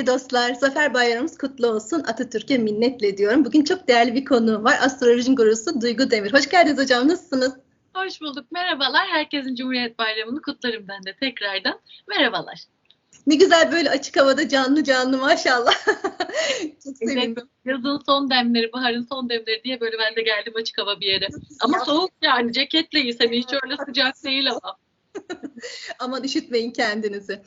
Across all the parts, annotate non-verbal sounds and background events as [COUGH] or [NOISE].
Sevgili dostlar, Zafer Bayramımız kutlu olsun. Atatürk'e minnetle diyorum. Bugün çok değerli bir konuğum var. Astrolojinin gurusu Duygu Demir. Hoş geldiniz hocam. Nasılsınız? Hoş bulduk. Merhabalar. Herkesin Cumhuriyet Bayramı'nı kutlarım ben de tekrardan. Merhabalar. Ne güzel böyle açık havada canlı canlı maşallah. [LAUGHS] çok sevindim. Yazın son demleri, baharın son demleri diye böyle ben de geldim açık hava bir yere. Ama soğuk yani ceketleyiz. Hani hiç öyle sıcak [LAUGHS] değil ama. Aman üşütmeyin kendinizi.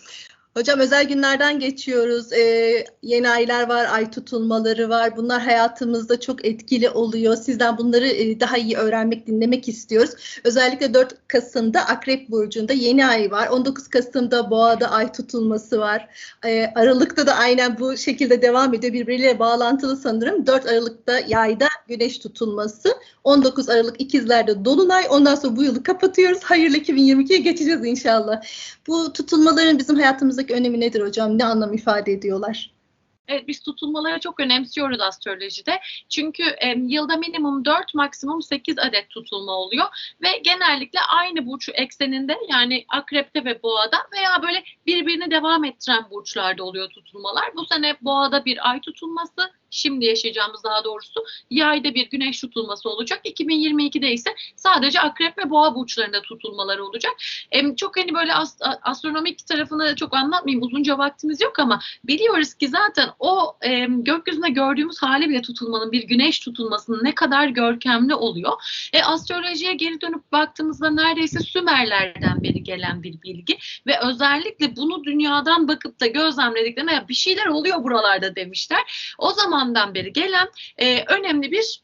Hocam özel günlerden geçiyoruz. Ee, yeni aylar var, ay tutulmaları var. Bunlar hayatımızda çok etkili oluyor. Sizden bunları e, daha iyi öğrenmek, dinlemek istiyoruz. Özellikle 4 Kasım'da Akrep Burcu'nda yeni ay var. 19 Kasım'da Boğa'da ay tutulması var. Ee, Aralık'ta da aynen bu şekilde devam ediyor. Birbiriyle bağlantılı sanırım. 4 Aralık'ta yayda güneş tutulması. 19 Aralık ikizlerde Dolunay. Ondan sonra bu yılı kapatıyoruz. Hayırlı 2022'ye geçeceğiz inşallah. Bu tutulmaların bizim hayatımızdaki önemi nedir hocam? Ne anlam ifade ediyorlar? Evet biz tutulmaları çok önemsiyoruz astrolojide. Çünkü e, yılda minimum 4 maksimum 8 adet tutulma oluyor ve genellikle aynı burç ekseninde yani akrepte ve boğada veya böyle birbirini devam ettiren burçlarda oluyor tutulmalar. Bu sene boğada bir ay tutulması, şimdi yaşayacağımız daha doğrusu yayda bir güneş tutulması olacak. 2022'de ise sadece akrep ve boğa burçlarında tutulmaları olacak. E, çok hani böyle ast astronomik tarafını çok anlatmayayım uzunca vaktimiz yok ama biliyoruz ki zaten o e, gökyüzünde gördüğümüz hali bile tutulmanın bir güneş tutulmasının ne kadar görkemli oluyor. E, astrolojiye geri dönüp baktığımızda neredeyse Sümerlerden beri gelen bir bilgi ve özellikle bunu dünyadan bakıp da gözlemlediklerinde ya bir şeyler oluyor buralarda demişler. O zamandan beri gelen e, önemli bir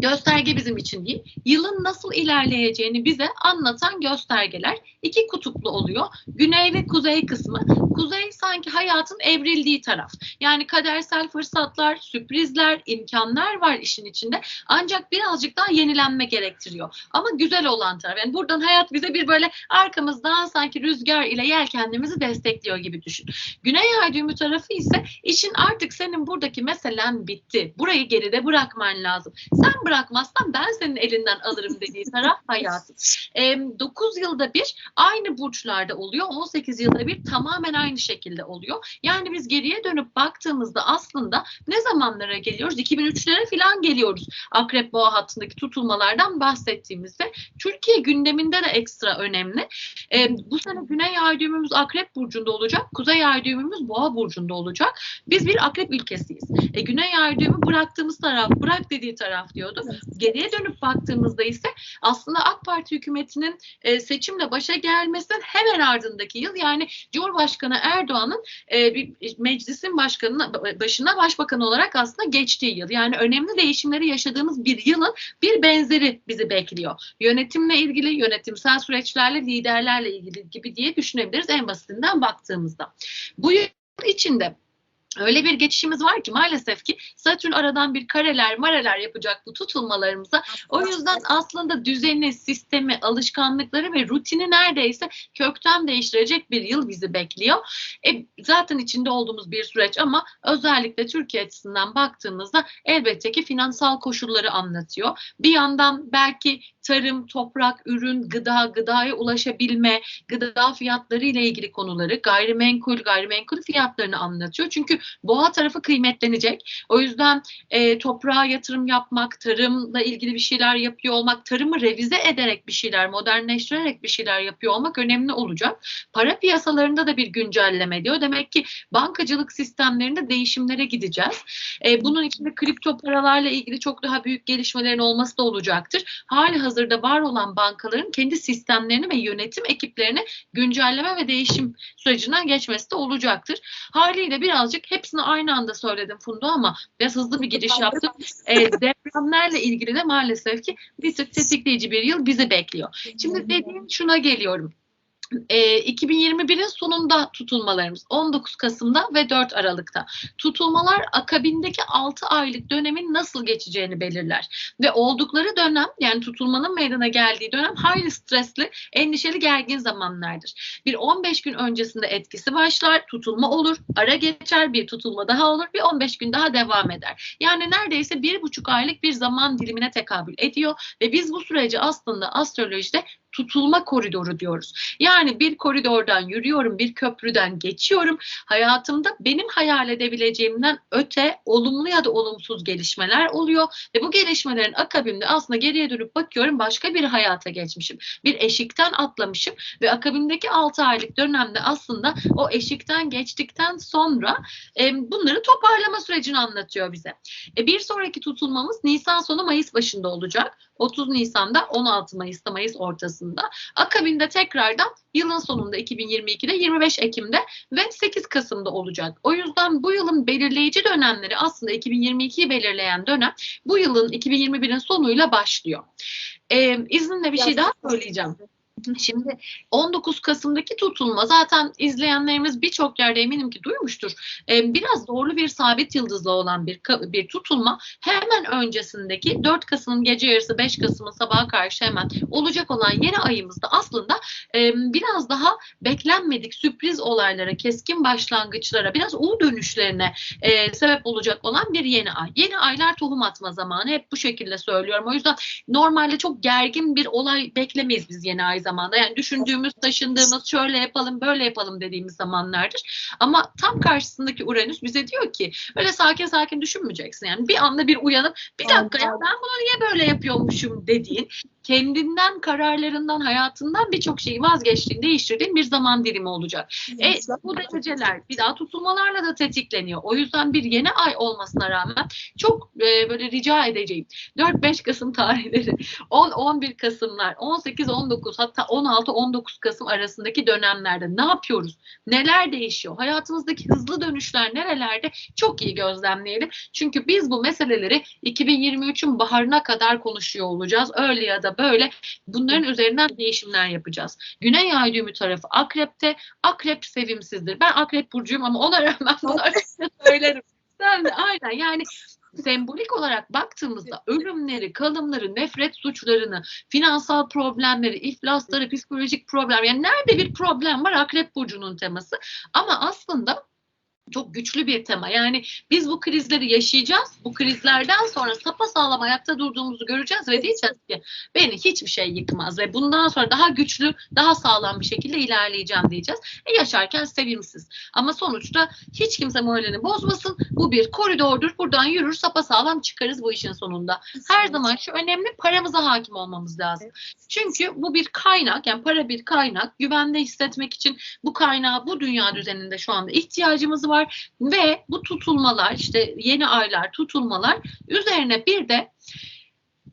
gösterge bizim için değil. Yılın nasıl ilerleyeceğini bize anlatan göstergeler iki kutuplu oluyor. Güney ve kuzey kısmı. Kuzey sanki hayatın evrildiği taraf. Yani kadersel fırsatlar, sürprizler, imkanlar var işin içinde. Ancak birazcık daha yenilenme gerektiriyor. Ama güzel olan taraf. Yani buradan hayat bize bir böyle arkamızdan sanki rüzgar ile yelkenliğimizi destekliyor gibi düşün. Güney ay düğümü tarafı ise işin artık senin buradaki meselen bitti. Burayı geride bırakman lazım. Sen bırakmazsan ben senin elinden alırım dediği taraf hayatın. E, 9 yılda bir aynı burçlarda oluyor. 18 yılda bir tamamen aynı şekilde oluyor. Yani biz geriye dönüp baktığımızda aslında ne zamanlara geliyoruz? 2003'lere falan geliyoruz. Akrep boğa hattındaki tutulmalardan bahsettiğimizde Türkiye gündeminde de ekstra önemli. E, bu sene Güney Ay düğümümüz Akrep burcunda olacak. Kuzey Ay düğümümüz Boğa burcunda olacak. Biz bir Akrep ülkesiyiz. E, Güney Ay düğümü bıraktığımız taraf, bırak dediği taraf diyordu. Geriye dönüp baktığımızda ise aslında AK Parti hükümetinin e, seçimle başa gelmesinin hemen ardındaki yıl yani Cumhurbaşkanı Erdoğan'ın e, bir meclisin başkanına başına başbakan olarak aslında geçtiği yıl. Yani önemli değişimleri yaşadığımız bir yılın bir benzeri bizi bekliyor. Yönetimle ilgili, yönetimsel süreçlerle, liderlerle ilgili gibi diye düşünebiliriz en basitinden baktığımızda. Bu yıl içinde Öyle bir geçişimiz var ki maalesef ki Satürn aradan bir kareler mareler yapacak bu tutulmalarımıza. O yüzden aslında düzeni, sistemi, alışkanlıkları ve rutini neredeyse kökten değiştirecek bir yıl bizi bekliyor. E, zaten içinde olduğumuz bir süreç ama özellikle Türkiye açısından baktığımızda elbette ki finansal koşulları anlatıyor. Bir yandan belki tarım, toprak, ürün, gıda, gıdaya ulaşabilme, gıda fiyatları ile ilgili konuları, gayrimenkul, gayrimenkul fiyatlarını anlatıyor. Çünkü boğa tarafı kıymetlenecek. O yüzden e, toprağa yatırım yapmak, tarımla ilgili bir şeyler yapıyor olmak, tarımı revize ederek bir şeyler, modernleştirerek bir şeyler yapıyor olmak önemli olacak. Para piyasalarında da bir güncelleme diyor. Demek ki bankacılık sistemlerinde değişimlere gideceğiz. E, bunun içinde kripto paralarla ilgili çok daha büyük gelişmelerin olması da olacaktır. Hali hazırda var olan bankaların kendi sistemlerini ve yönetim ekiplerini güncelleme ve değişim sürecinden geçmesi de olacaktır. Haliyle birazcık hepsini aynı anda söyledim Funda ama biraz hızlı bir giriş yaptım. [LAUGHS] E, depremlerle ilgili de maalesef ki bir tetikleyici bir yıl bizi bekliyor. Şimdi dediğim şuna geliyorum e, 2021'in sonunda tutulmalarımız 19 Kasım'da ve 4 Aralık'ta. Tutulmalar akabindeki 6 aylık dönemin nasıl geçeceğini belirler. Ve oldukları dönem yani tutulmanın meydana geldiği dönem hayli stresli, endişeli, gergin zamanlardır. Bir 15 gün öncesinde etkisi başlar, tutulma olur, ara geçer, bir tutulma daha olur, bir 15 gün daha devam eder. Yani neredeyse bir buçuk aylık bir zaman dilimine tekabül ediyor ve biz bu süreci aslında astrolojide tutulma koridoru diyoruz. Yani bir koridordan yürüyorum, bir köprüden geçiyorum. Hayatımda benim hayal edebileceğimden öte olumlu ya da olumsuz gelişmeler oluyor ve bu gelişmelerin akabinde aslında geriye dönüp bakıyorum başka bir hayata geçmişim. Bir eşikten atlamışım ve akabindeki 6 aylık dönemde aslında o eşikten geçtikten sonra e, bunları toparlama sürecini anlatıyor bize. E, bir sonraki tutulmamız Nisan sonu Mayıs başında olacak. 30 Nisan'da 16 Mayıs'ta Mayıs ortasında. Akabinde tekrardan yılın sonunda 2022'de 25 Ekim'de ve 8 Kasım'da olacak. O yüzden bu yılın belirleyici dönemleri aslında 2022'yi belirleyen dönem bu yılın 2021'in sonuyla başlıyor. Ee, izninle bir şey daha söyleyeceğim. Şimdi 19 Kasım'daki tutulma zaten izleyenlerimiz birçok yerde eminim ki duymuştur. Ee, biraz zorlu bir sabit yıldızla olan bir bir tutulma hemen öncesindeki 4 Kasım'ın gece yarısı 5 Kasım'ın sabaha karşı hemen olacak olan yeni ayımızda aslında e, biraz daha beklenmedik sürpriz olaylara, keskin başlangıçlara, biraz U dönüşlerine e, sebep olacak olan bir yeni ay. Yeni aylar tohum atma zamanı. Hep bu şekilde söylüyorum. O yüzden normalde çok gergin bir olay beklemeyiz biz yeni ay zamanda. Yani düşündüğümüz, taşındığımız, şöyle yapalım, böyle yapalım dediğimiz zamanlardır. Ama tam karşısındaki Uranüs bize diyor ki öyle sakin sakin düşünmeyeceksin. Yani bir anda bir uyanıp bir dakika ya ben bunu niye böyle yapıyormuşum dediğin kendinden, kararlarından, hayatından birçok şeyi vazgeçtiğin, değiştirdiğin bir zaman dilimi olacak. E, bu dereceler bir daha tutulmalarla da tetikleniyor. O yüzden bir yeni ay olmasına rağmen çok e, böyle rica edeceğim. 4-5 Kasım tarihleri, [LAUGHS] 10-11 Kasımlar, 18-19 hatta 16-19 Kasım arasındaki dönemlerde ne yapıyoruz? Neler değişiyor? Hayatımızdaki hızlı dönüşler nerelerde? Çok iyi gözlemleyelim. Çünkü biz bu meseleleri 2023'ün baharına kadar konuşuyor olacağız. Öyle ya da böyle bunların üzerinden değişimler yapacağız. Güney ay düğümü tarafı akrepte. Akrep sevimsizdir. Ben akrep burcuyum ama ona rağmen bunları [LAUGHS] söylerim. Sen de aynen yani sembolik olarak baktığımızda ölümleri, kalımları, nefret suçlarını, finansal problemleri, iflasları, psikolojik problem yani nerede bir problem var Akrep Burcu'nun teması ama aslında çok güçlü bir tema. Yani biz bu krizleri yaşayacağız. Bu krizlerden sonra sapasağlam ayakta durduğumuzu göreceğiz ve diyeceğiz ki beni hiçbir şey yıkmaz ve bundan sonra daha güçlü, daha sağlam bir şekilde ilerleyeceğim diyeceğiz. E yaşarken sevimsiz. Ama sonuçta hiç kimse moralini bozmasın. Bu bir koridordur. Buradan yürür sapasağlam çıkarız bu işin sonunda. Her zaman şu önemli paramıza hakim olmamız lazım. Çünkü bu bir kaynak yani para bir kaynak. Güvende hissetmek için bu kaynağı bu dünya düzeninde şu anda ihtiyacımız var var ve bu tutulmalar işte yeni aylar tutulmalar üzerine bir de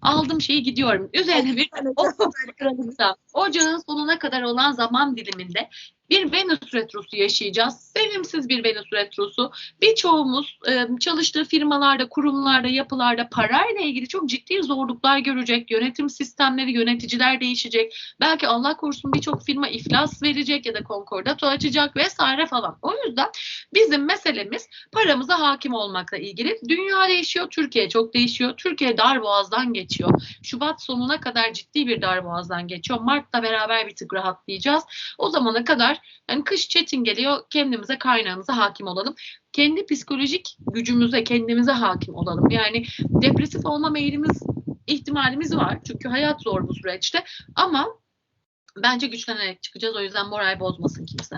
aldım şeyi gidiyorum. Üzerine bir [LAUGHS] ocağın sonuna kadar olan zaman diliminde bir Venüs retrosu yaşayacağız. Sevimsiz bir Venüs retrosu. Birçoğumuz e, çalıştığı firmalarda, kurumlarda, yapılarda parayla ilgili çok ciddi zorluklar görecek. Yönetim sistemleri, yöneticiler değişecek. Belki Allah korusun birçok firma iflas verecek ya da konkordato açacak vesaire falan. O yüzden bizim meselemiz paramıza hakim olmakla ilgili. Dünya değişiyor, Türkiye çok değişiyor. Türkiye darboğazdan geçiyor. Şubat sonuna kadar ciddi bir darboğazdan geçiyor. Mart'ta beraber bir tık rahatlayacağız. O zamana kadar yani kış çetin geliyor kendimize kaynağımıza hakim olalım. Kendi psikolojik gücümüze kendimize hakim olalım. Yani depresif olma meyilimiz ihtimalimiz var. Çünkü hayat zor bu süreçte ama bence güçlenerek çıkacağız. O yüzden moral bozmasın kimse.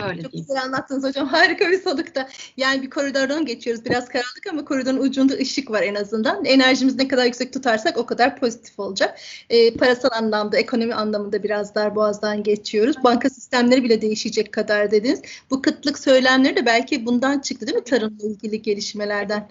Böyle Çok diyeyim. güzel anlattınız hocam. [LAUGHS] Harika bir solukta. Yani bir koridordan geçiyoruz. Biraz karanlık ama koridorun ucunda ışık var en azından. Enerjimiz ne kadar yüksek tutarsak o kadar pozitif olacak. Ee, parasal anlamda, ekonomi anlamında biraz dar boğazdan geçiyoruz. Banka sistemleri bile değişecek kadar dediniz. Bu kıtlık söylemleri de belki bundan çıktı değil mi? Tarımla ilgili gelişmelerden.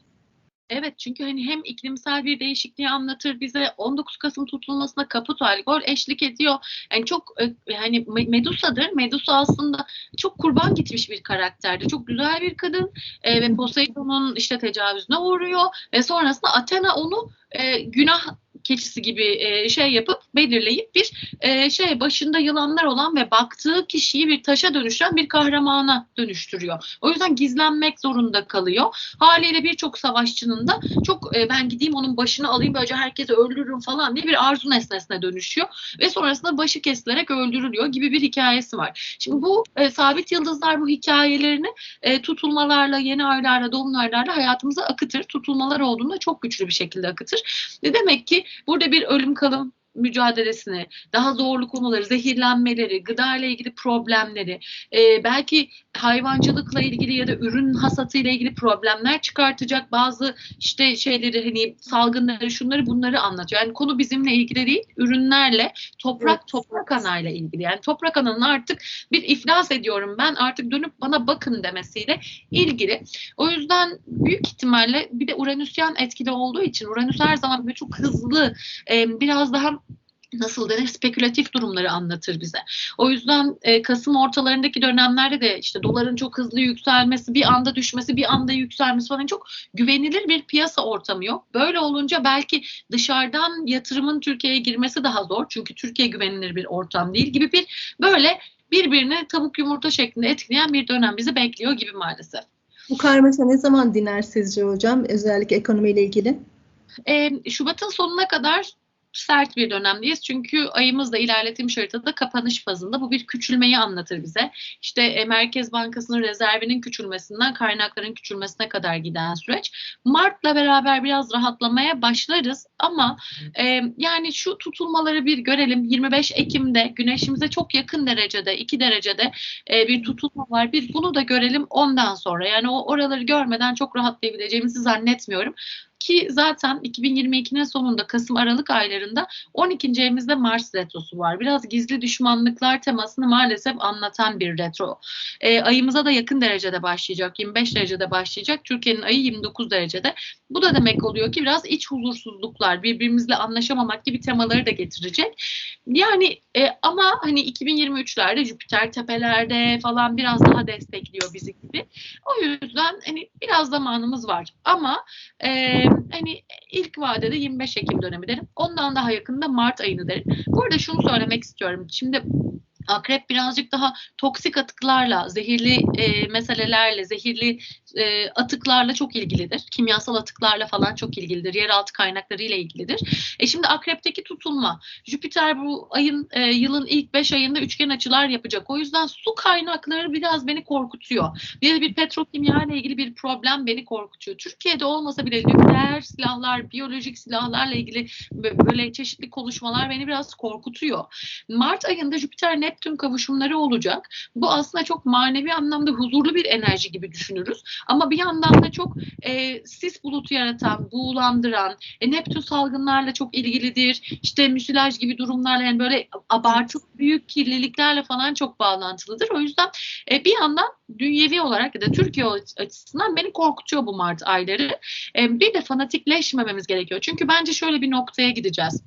Evet çünkü hani hem iklimsel bir değişikliği anlatır bize 19 Kasım tutulmasına Kaput Algor eşlik ediyor. Yani çok e, hani Medusa'dır. Medusa aslında çok kurban gitmiş bir karakterdi. Çok güzel bir kadın e, ve Poseidon'un işte tecavüzüne uğruyor ve sonrasında Athena onu e, günah keçisi gibi e, şey yapıp belirleyip bir e, şey başında yılanlar olan ve baktığı kişiyi bir taşa dönüşen bir kahramana dönüştürüyor. O yüzden gizlenmek zorunda kalıyor. Haliyle birçok savaşçının da çok e, ben gideyim onun başını alayım böylece herkesi öldürürüm falan diye bir arzu nesnesine dönüşüyor ve sonrasında başı kesilerek öldürülüyor gibi bir hikayesi var. Şimdi bu e, sabit yıldızlar bu hikayelerini e, tutulmalarla, yeni aylarla, dolunaylarla hayatımıza akıtır. Tutulmalar olduğunda çok güçlü bir şekilde akıtır. Ne demek ki burada bir ölüm kalım mücadelesini, daha zorlu konuları, zehirlenmeleri, gıda ile ilgili problemleri, e, belki hayvancılıkla ilgili ya da ürün hasatı ile ilgili problemler çıkartacak bazı işte şeyleri hani salgınları, şunları bunları anlatıyor. Yani konu bizimle ilgili değil, ürünlerle, toprak evet. toprak anayla ilgili. Yani toprak ananın artık bir iflas ediyorum ben artık dönüp bana bakın demesiyle ilgili. O yüzden büyük ihtimalle bir de Uranüsyen etkili olduğu için Uranüs her zaman böyle çok hızlı e, biraz daha nasıl denir spekülatif durumları anlatır bize. O yüzden e, Kasım ortalarındaki dönemlerde de işte doların çok hızlı yükselmesi, bir anda düşmesi, bir anda yükselmesi falan çok güvenilir bir piyasa ortamı yok. Böyle olunca belki dışarıdan yatırımın Türkiye'ye girmesi daha zor. Çünkü Türkiye güvenilir bir ortam değil gibi bir böyle birbirini tavuk yumurta şeklinde etkileyen bir dönem bizi bekliyor gibi maalesef. Bu karmaşa ne zaman diner sizce hocam? Özellikle ekonomiyle ilgili. Ee, Şubat'ın sonuna kadar sert bir dönemdeyiz. Çünkü ayımız da ilerletilmiş haritada kapanış fazında. Bu bir küçülmeyi anlatır bize. İşte e, Merkez Bankası'nın rezervinin küçülmesinden kaynakların küçülmesine kadar giden süreç. Mart'la beraber biraz rahatlamaya başlarız ama e, yani şu tutulmaları bir görelim. 25 Ekim'de güneşimize çok yakın derecede 2 derecede e, bir tutulma var. Bir bunu da görelim ondan sonra. Yani o oraları görmeden çok rahatlayabileceğimizi zannetmiyorum. Ki zaten 2022'nin sonunda Kasım-Aralık aylarında 12. evimizde Mars retrosu var. Biraz gizli düşmanlıklar temasını maalesef anlatan bir retro. E, ayımıza da yakın derecede başlayacak. 25 derecede başlayacak. Türkiye'nin ayı 29 derecede. Bu da demek oluyor ki biraz iç huzursuzluklar, birbirimizle anlaşamamak gibi temaları da getirecek. Yani e, ama hani 2023'lerde Jüpiter tepelerde falan biraz daha destekliyor bizi gibi. O yüzden hani biraz zamanımız var. Ama e, hani ilk vadede 25 Ekim dönemi derim. Ondan daha yakında Mart ayını derim. Bu arada şunu söylemek istiyorum. Şimdi Akrep birazcık daha toksik atıklarla, zehirli e, meselelerle, zehirli e, atıklarla çok ilgilidir. Kimyasal atıklarla falan çok ilgilidir. Yeraltı kaynakları ile ilgilidir. E şimdi Akrep'teki tutulma. Jüpiter bu ayın e, yılın ilk 5 ayında üçgen açılar yapacak. O yüzden su kaynakları biraz beni korkutuyor. Bir bir petrokimya ile ilgili bir problem beni korkutuyor. Türkiye'de olmasa bile nükleer silahlar, biyolojik silahlarla ilgili böyle çeşitli konuşmalar beni biraz korkutuyor. Mart ayında Jüpiter ne Neptün kavuşumları olacak. Bu aslında çok manevi anlamda huzurlu bir enerji gibi düşünürüz. Ama bir yandan da çok e, sis bulutu yaratan, buğulandıran, e, Neptün salgınlarla çok ilgilidir. İşte müsilaj gibi durumlarla yani böyle abartılı büyük kirliliklerle falan çok bağlantılıdır. O yüzden e, bir yandan dünyevi olarak ya da Türkiye açısından beni korkutuyor bu Mart ayları. E, bir de fanatikleşmememiz gerekiyor. Çünkü bence şöyle bir noktaya gideceğiz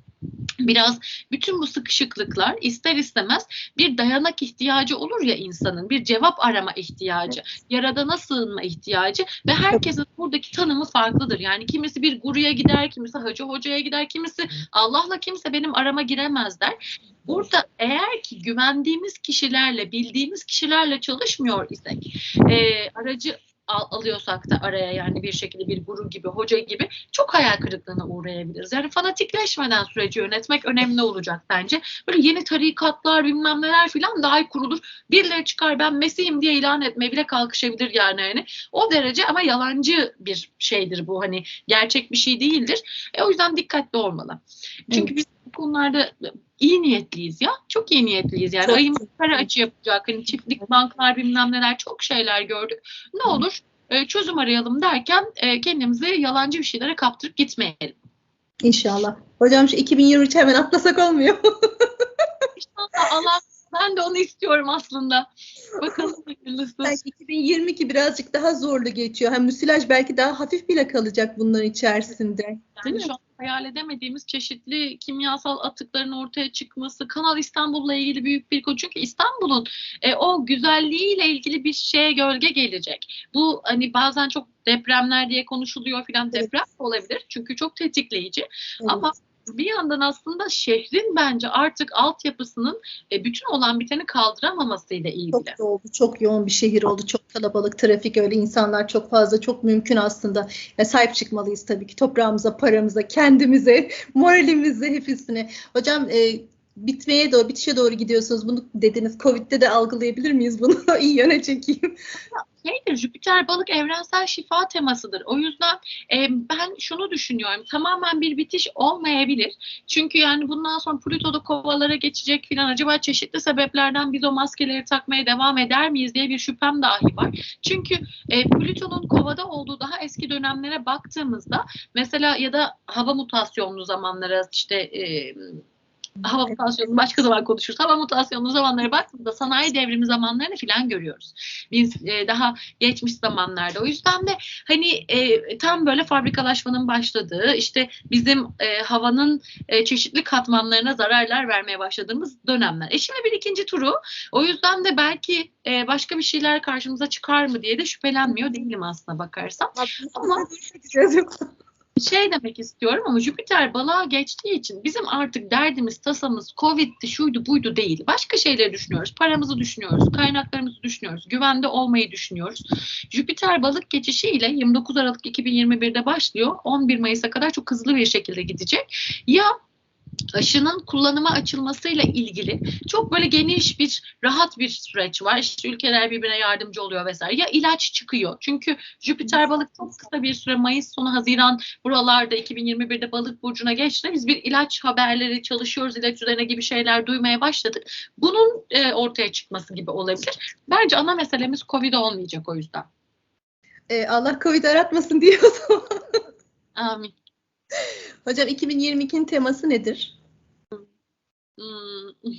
biraz bütün bu sıkışıklıklar ister istemez bir dayanak ihtiyacı olur ya insanın bir cevap arama ihtiyacı yaradana sığınma ihtiyacı ve herkesin buradaki tanımı farklıdır. Yani kimisi bir guruya gider kimisi hacı hocaya gider kimisi Allah'la kimse benim arama giremez der. Burada eğer ki güvendiğimiz kişilerle bildiğimiz kişilerle çalışmıyor isek e, aracı al, alıyorsak da araya yani bir şekilde bir guru gibi, hoca gibi çok hayal kırıklığına uğrayabiliriz. Yani fanatikleşmeden süreci yönetmek önemli olacak bence. Böyle yeni tarikatlar bilmem neler filan daha kurulur. Birileri çıkar ben Mesih'im diye ilan etmeye bile kalkışabilir yani. yani. O derece ama yalancı bir şeydir bu hani gerçek bir şey değildir. E, o yüzden dikkatli olmalı. Çünkü evet. biz bu konularda iyi niyetliyiz ya. Çok iyi niyetliyiz yani. Ayımız para açı yapacak. Hani çiftlik banklar bilmem neler çok şeyler gördük. Ne olur e, çözüm arayalım derken e, kendimizi yalancı bir şeylere kaptırıp gitmeyelim. İnşallah. Hocam şu 2023 hemen atlasak olmuyor. [LAUGHS] İnşallah Allah ben de onu istiyorum aslında. Bakalım hayırlısı. Belki 2022 birazcık daha zorlu geçiyor. Hem müsilaj belki daha hafif bile kalacak bunların içerisinde. Yani şu an hayal edemediğimiz çeşitli kimyasal atıkların ortaya çıkması, Kanal İstanbul'la ilgili büyük bir konu. Çünkü İstanbul'un e, o güzelliğiyle ilgili bir şeye gölge gelecek. Bu hani bazen çok depremler diye konuşuluyor filan evet. deprem olabilir. Çünkü çok tetikleyici. Evet. Ama bir yandan aslında şehrin bence artık altyapısının e, bütün olan biteni kaldıramamasıyla ilgili. Çok oldu, çok yoğun bir şehir oldu, çok kalabalık, trafik öyle, insanlar çok fazla, çok mümkün aslında. Ya, sahip çıkmalıyız tabii ki toprağımıza, paramıza, kendimize, [LAUGHS] moralimize, hepsine. Hocam e, bitmeye doğru, bitişe doğru gidiyorsunuz. Bunu dediniz. Covid'de de algılayabilir miyiz bunu? [LAUGHS] İyi yöne çekeyim. Şeydir Jüpiter balık evrensel şifa temasıdır. O yüzden e, ben şunu düşünüyorum. Tamamen bir bitiş olmayabilir. Çünkü yani bundan sonra Plüto'da kovalara geçecek filan acaba çeşitli sebeplerden biz o maskeleri takmaya devam eder miyiz diye bir şüphem dahi var. Çünkü e, Plüton'un kovada olduğu daha eski dönemlere baktığımızda mesela ya da hava mutasyonlu zamanlara işte e, hava mutasyonu başka zaman konuşuruz. Hava mutasyonlu zamanlara baktığımızda sanayi devrimi zamanlarını filan görüyoruz. Biz e, daha geçmiş zamanlarda. O yüzden de hani e, tam böyle fabrikalaşmanın başladığı işte bizim e, havanın e, çeşitli katmanlarına zararlar vermeye başladığımız dönemler. E şimdi bir ikinci turu. O yüzden de belki e, başka bir şeyler karşımıza çıkar mı diye de şüphelenmiyor değilim aslında bakarsam. Ama şey demek istiyorum ama Jüpiter balığa geçtiği için bizim artık derdimiz, tasamız, Covid'di, şuydu, buydu değil. Başka şeyleri düşünüyoruz. Paramızı düşünüyoruz, kaynaklarımızı düşünüyoruz, güvende olmayı düşünüyoruz. Jüpiter balık geçişiyle 29 Aralık 2021'de başlıyor. 11 Mayıs'a kadar çok hızlı bir şekilde gidecek. Ya aşının kullanıma açılmasıyla ilgili çok böyle geniş bir rahat bir süreç var. İşte ülkeler birbirine yardımcı oluyor vesaire. Ya ilaç çıkıyor. Çünkü Jüpiter balık çok kısa bir süre Mayıs sonu Haziran buralarda 2021'de balık burcuna geçti. Biz bir ilaç haberleri çalışıyoruz ilaç üzerine gibi şeyler duymaya başladık. Bunun e, ortaya çıkması gibi olabilir. Bence ana meselemiz Covid olmayacak o yüzden. E, Allah Covid aratmasın o zaman. Amin. [LAUGHS] Hocam 2022'nin teması nedir? Hmm. [LAUGHS]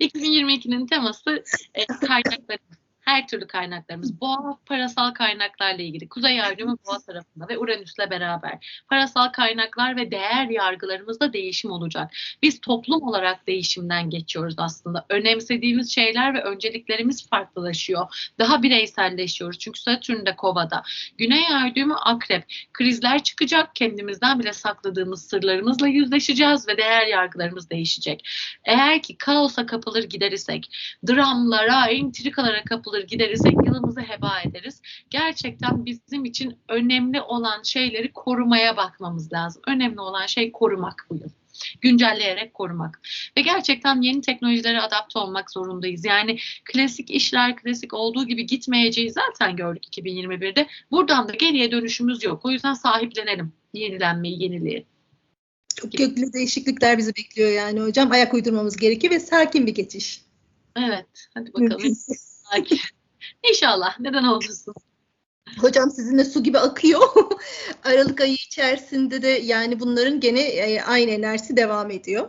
2022'nin teması e, kaynaklarımız. Her türlü kaynaklarımız. Boğa parasal kaynaklarla ilgili. Kuzey yardımı boğa tarafında ve Uranüs'le beraber. Parasal kaynaklar ve değer yargılarımızda değişim olacak. Biz toplum olarak değişimden geçiyoruz aslında. Önemsediğimiz şeyler ve önceliklerimiz farklılaşıyor. Daha bireyselleşiyoruz. Çünkü Satürn de kovada. Güney yardımı akrep. Krizler çıkacak. Kendimizden bile sakladığımız sırlarımızla yüzleşeceğiz ve değer yargılarımız değişecek. Eğer ki kaosa kapılır giderirsek, dramlara, intrikalara kapılır giderirsek yılımızı heba ederiz. Gerçekten bizim için önemli olan şeyleri korumaya bakmamız lazım. Önemli olan şey korumak bu yıl güncelleyerek korumak. Ve gerçekten yeni teknolojilere adapte olmak zorundayız. Yani klasik işler klasik olduğu gibi gitmeyeceği zaten gördük 2021'de. Buradan da geriye dönüşümüz yok. O yüzden sahiplenelim yenilenmeyi, yeniliği. Çok köklü değişiklikler bizi bekliyor yani hocam. Ayak uydurmamız gerekiyor ve sakin bir geçiş. Evet. Hadi bakalım. [LAUGHS] İnşallah. Neden olmasın? Hocam sizinle su gibi akıyor. [LAUGHS] Aralık ayı içerisinde de yani bunların gene e, aynı enerjisi devam ediyor.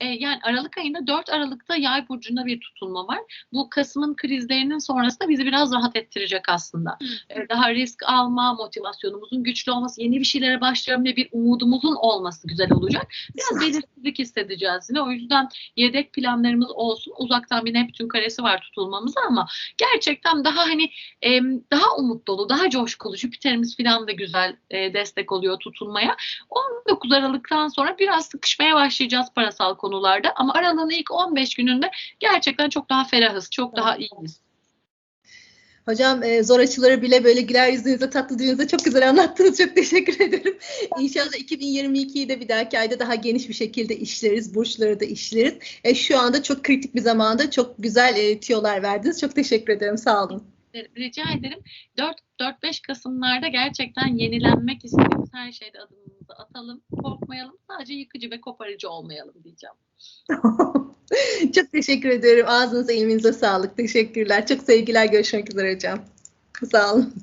E, yani Aralık ayında 4 Aralık'ta Yay burcunda bir tutulma var. Bu Kasım'ın krizlerinin sonrasında bizi biraz rahat ettirecek aslında. E, daha risk alma, motivasyonumuzun güçlü olması, yeni bir şeylere başlayalım diye bir umudumuzun olması güzel olacak. Biraz belirsizlik hissedeceğiz yine. O yüzden yedek planlarımız olsun. Uzaktan bir Neptün karesi var tutulmamıza ama gerçekten daha hani e, daha umut dolu, daha coşkulu. Jüpiter'imiz falan da güzel e, destek oluyor tutulmaya. 19 Aralık'tan sonra biraz sıkışmaya başlayacağız parasal konu konularda ama aralığın ilk 15 gününde gerçekten çok daha ferahız, çok daha iyiyiz. Hocam e, zor açıları bile böyle güler yüzünüzde, tatlı dilinize çok güzel anlattınız. Çok teşekkür ederim. İnşallah 2022'yi de bir dahaki ayda daha geniş bir şekilde işleriz. Burçları da işleriz. E, şu anda çok kritik bir zamanda çok güzel e, tiyolar verdiniz. Çok teşekkür ederim. Sağ olun. Rica ederim. 4-5 Kasımlarda gerçekten yenilenmek istediğimiz her şeyde adımımızı atalım. Korkmayalım. Sadece yıkıcı ve koparıcı olmayalım diyeceğim. [LAUGHS] Çok teşekkür ederim. Ağzınıza ilminize sağlık. Teşekkürler. Çok sevgiler. Görüşmek üzere hocam. Sağ olun.